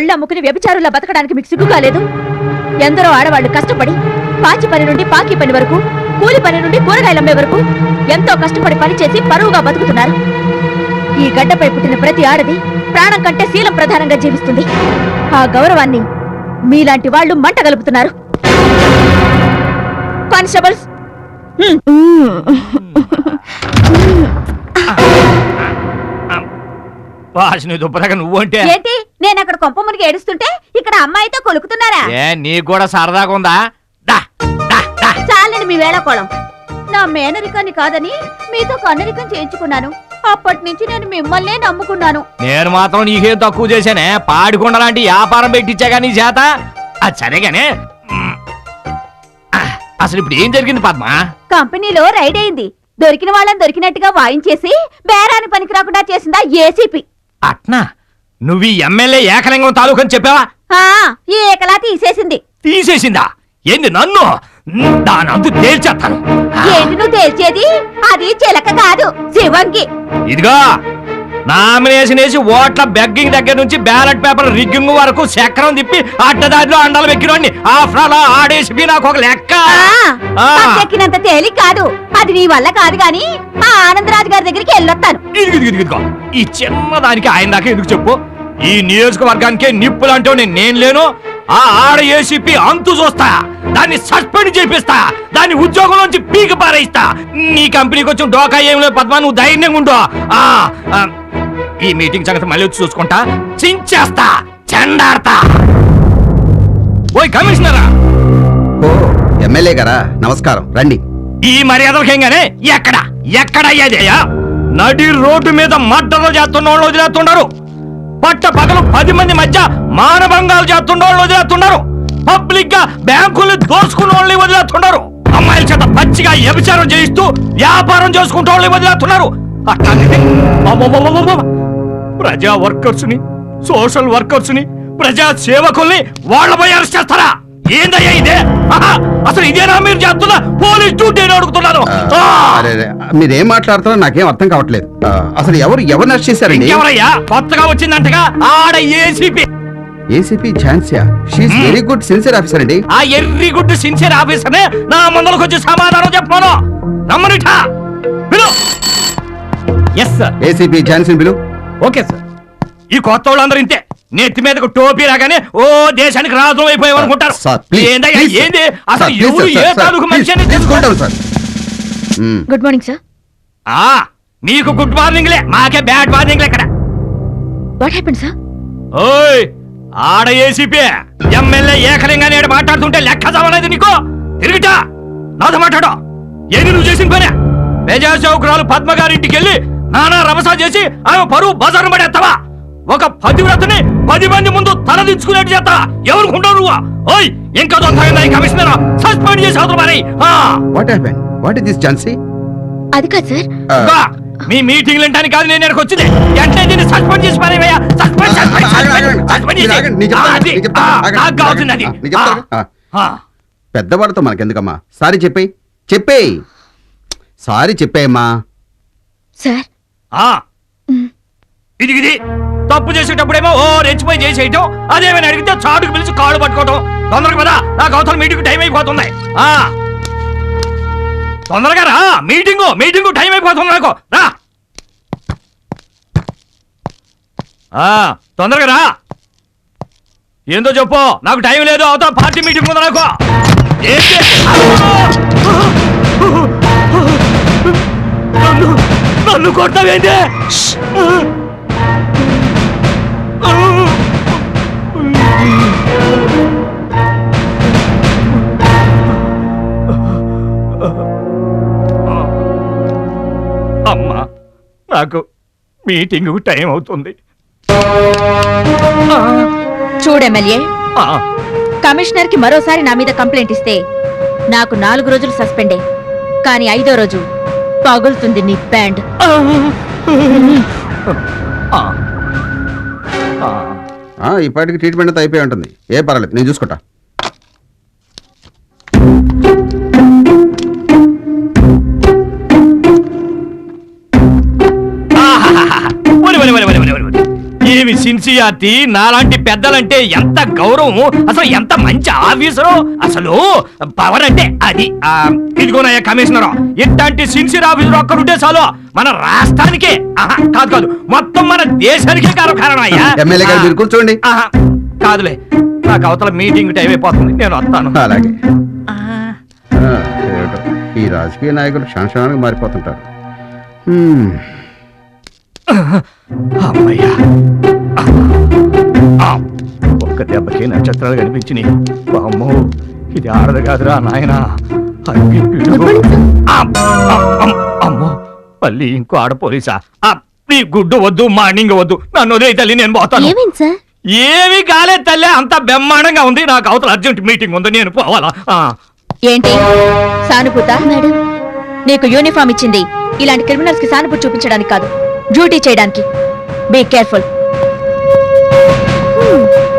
ఒళ్ళు అమ్ముకుని వ్యభిచారులా బతకడానికి మీకు సిగ్గు కాలేదు? ఎందరో ఆడవాళ్ళు కష్టపడి పాచి పని నుండి పాకి పని వరకు కూలి పని నుండి కూరగాయలు అమ్మే వరకు ఎంతో కష్టపడి పనిచేసి పరువుగా బతుకుతున్నారు. ఈ గడ్డపై పుట్టిన ప్రతి ఆడది ప్రాణం కంటే శీలం ప్రధానంగా జీవిస్తుంది. ఆ గౌరవాన్ని మీలాంటి వాళ్ళు మంట గలుపుతున్నారు. కానిస్టేబుల్స్! వాసిని దుబ్బరగా నువ్వు అంటే? ఏంటి? నేను అక్కడ కొంప మునిగి ఏడుస్తుంటే ఇక్కడ అమ్మాయితో కొలుకుతున్నారా? ఏ నీకు కూడా సరదాగా ఉందా? దా దా దా. చాలని మీ వేళకోళం. నా మేనరికాన్ని కాదని మీతో కన్నరికం చేయించుకున్నాను. అప్పటి నుంచి నేను మిమ్మల్నే నమ్ముకున్నాను. నేను మాత్రం నీకేం తక్కువ చేశానే? పాడికొండ లాంటి వ్యాపారం పెట్టించాగా నీ చేత? అది సరేగానే. మ్, ఆ, అసలు ఇప్పుడు ఏం జరిగింది పద్మ? కంపెనీలో రైడ్ అయింది. దొరికిన వాళ్ళని దొరికినట్టుగా వాయించేసి బేరాని పనికి రాకుండా చేసిందా ఏసీపీ. అట్నా? నువ్వు ఈ ఎమ్మెల్యే ఏకలింగం తాలూకు అని చెప్పావా? ఆ, ఈ ఏకలా తీసేసింది. తీసేసిందా? ఏంది నన్ను? మ్, దాని అంతు తేల్చేస్తాను. ఏంటి నువ్వు తేల్చేది? అది చిలక కాదు శివంగి ఇదిగో నామినేషన్ వేసి ఓట్ల బెగ్గింగ్ దగ్గర నుంచి బ్యాలెట్ పేపర్ రిగ్గింగ్ వరకు చక్రం తిప్పి అడ్డదారిలో అండాలు వెక్కిరోని ఆఫ్టర్ ఆల్ ఆడేసి నాకు ఒక లెక్క. ఎక్కినంత తేలిక కాదు. అది నీ వల్ల కాదు గాని ఆ ఆనందరాజు గారి దగ్గరికి వెళ్ళొస్తాను ఈ చిన్నదానికి ఆయన దాకా ఎందుకు చెప్పు? ఈ నియోజకవర్గానికి నిప్పులంటూ నేను లేను. ఆ ఆడ ఏసీపీ అంతు చూస్తా. దాన్ని సస్పెండ్ చేపిస్తా. దాన్ని ఉద్యోగం నుంచి పీకి పారేస్తా నీ కంపెనీకి వచ్చిన డోకా ఏం లేదు పద్మా నువ్వు ధైర్యంగా ఉండు. ఆ, ఆ, ఈ మీటింగ్ సంగతి మళ్ళీ వచ్చి చూసుకుంటా. చించేస్తా చెండాడతా. ఓయ్ కమిషనరా. ఓ ఎమ్మెల్యే గారా నమస్కారం రండి. ఈ మర్యాదలకేంగానే ఎక్కడ? ఎక్కడ అయ్యేదయ్యా? నడి రోడ్డు మీద మడ్డలు చేస్తున్న వాళ్ళు వదిలేస్తున్నారు. పట్ట పగలు పది మంది మధ్య మానభంగాలు చేస్తున్న వాళ్ళు వదిలేస్తున్నారు. పబ్లిక్గా బ్యాంకులు దోసుకున్న వాళ్ళని వదిలేస్తున్నారు. అమ్మాయిల చేత పచ్చిగా వ్యభిచారం చేయిస్తూ వ్యాపారం చేసుకుంటూ వాళ్ళని వదిలేస్తున్నారు అబ్బబ్బబ్బబ్బబ్బ. ప్రజా వర్కర్స్ని సోషల్ వర్కర్స్ని ప్రజా సేవకుల్ని వాళ్ళపై అరెస్ట్ చేస్తారా? ఏందయ్యా ఇదే? అసలు ఇదేనా మీరు చేస్తున్న పోలీస్ డ్యూటీ అడుగుతున్నాను. అరే, మీరేం మాట్లాడుతున్నారో నాకేం అర్థం కావట్లేదు. అసలు ఎవరు ఎవరు నర్స్ చేశారండి? ఇంకెవరయ్యా? కొత్తగా వచ్చిందంటగా ఆడ ACP ACP ఝాన్సియా? She very good sincere officer అండి. ఆ ఎర్రి గుడ్డు సిన్సియర్ ఆఫీసర్నే నా ముందరకు వచ్చి సమాధానం చెప్పాను రమ్మనిఠా పిలు ఎస్ సార్ ఏసీపీ ఝాన్సీ బిలు ఓకే సార్. ఈ కొత్త వాళ్ళందరూ ఇంతే. నెత్తి మీదకు టోపీ రాగానే ఓ దేశానికి రాజు అయిపోయాం అనుకుంటారు. సార్ ఏందయ్యా ఏంది? అసలు ఎవరు ఏ తాలూకు మనిషి అని తీసుకుంటాను సార్. మ్మ్. గుడ్ మార్నింగ్ సార్ ఆ నీకు గుడ్ మార్నింగ్లే మాకే బ్యాడ్ మార్నింగ్లే ఇక్కడ. వాట్ హ్యాపెండ్ సార్ ఓయ్ ఆడ ఏసీపీ ఎమ్మెల్యే ఏకలింగానే ఈడ మాట్లాడుతుంటే లెక్క చవలేదు నీకు? తిరుగుతా నాతో మాట్లాడు. ఏది నువ్వు చేసిన పనే? ప్రజా చౌకరాలు పద్మ గారింటికి వెళ్ళి నానా రభసా చేసి ఆమె పరువు బజారు పడేస్తావా? ఒక పతివ్రతని పది మంది ముందు తల దించుకునేట్టు చేస్తా. ఎవరుకుంటావు నువ్వు? ఓయ్ ఇంకా దొంగ కమిషనర్ సస్పెండ్ చేసి అవతల మరి what happen what is this Jhansi అది కాదు సార్. మీ మీటింగ్ వింటానికి కాదు నేను ఇక్కడికి వచ్చింది. వెంటనే దీన్ని సస్పెండ్ చేసి పారేవయ్యా సస్పెండ్ సస్పెండ్ సస్పెండ్. చేసి. నాకు కావాల్సింది అది. పెద్దవాడితో మనకెందుకమ్మా? సారీ చెప్పేయి. చెప్పేయి. సారీ చెప్పేయమ్మా సార్ ఆ. ఇది ఇది. తప్పు చేసేటప్పుడేమో ఓ రెచ్చిపోయి చేసేయటం అదేమైనా అడిగితే చాటుకు పిలిచి కాళ్ళు పట్టుకోవటం. తొందరగా పదా. నాకు అవతల మీటింగ్ టైం అయిపోతుంది. ఆ. తొందరగా రా. మీటింగు మీటింగు టైం అయిపోతుంది నాకు. రా. ఆ తొందరగా రా. ఏందో చెప్పు. నాకు టైం లేదు. అవతల పార్టీ మీటింగ్ ఉంది నాకు. ఏంటి కొడతావేంటి అమ్మా నాకు మీటింగ్ టైం అవుతుంది. చూడు ఎమ్మెల్యే ఆ, కమిషనర్కి మరోసారి నా మీద కంప్లైంట్ ఇస్తే నాకు నాలుగు రోజులు సస్పెండే కానీ ఐదో రోజు పగులుతుంది నీ బ్యాండ్ ఆ, ఆ, ఆ. ఆ, ఈ పాటికి ట్రీట్మెంట్ అంతా అయిపోయి ఉంటుంది. ఏ పర్వాలేదు నేను చూసుకుంటా. సిన్సియారిటీ నాలాంటి పెద్దలంటే ఎంత గౌరవం అసలు ఎంత మంచి ఆఫీసరు అసలు పవర్ అంటే అది. ఆ, ఇదిగోనయ్యా కమిషనర్ ఇట్లాంటి సిన్సియర్ ఆఫీసర్ ఒక్కరుంటే చాలు మన రాష్ట్రానికే ఆహా, కాదు కాదు మొత్తం మన దేశానికే కారణం అయ్యా. ఎమ్మెల్యే గారు మీరు కూర్చోండి. ఆహా, కాదులే నాకు అవతల మీటింగ్ టైం అయిపోతుంది నేను వస్తాను. అలాగే. ఈ రాజకీయ నాయకులు క్షణక్షణానికి మారిపోతుంటారు. అమ్మయ్యా ఒక్క దెబ్బకి నక్షత్రాలు కనిపించినాయి. అమ్మో ఇది ఆడదు కాదురా నాయన. అమ్మో మళ్ళీ ఇంకో ఆడ పోలీసా? ఆ, నీ గుడ్డు వద్దు మార్నింగ్ వద్దు. నన్ను వదిలే తల్లి నేను పోతాను. ఏమీ కాలేదు తల్లి అంత బ్రహ్మాండంగా ఉంది. నాకు అవతల అర్జెంట్ మీటింగ్ ఉంది నేను పోవాలా. ఏంటి? సానుభూత? మేడం. నీకు యూనిఫామ్ ఇచ్చింది. ఇలాంటి క్రిమినల్స్కి సానుభూతి చూపించడానికి కాదు డ్యూటీ చేయడానికి. Be careful Woo!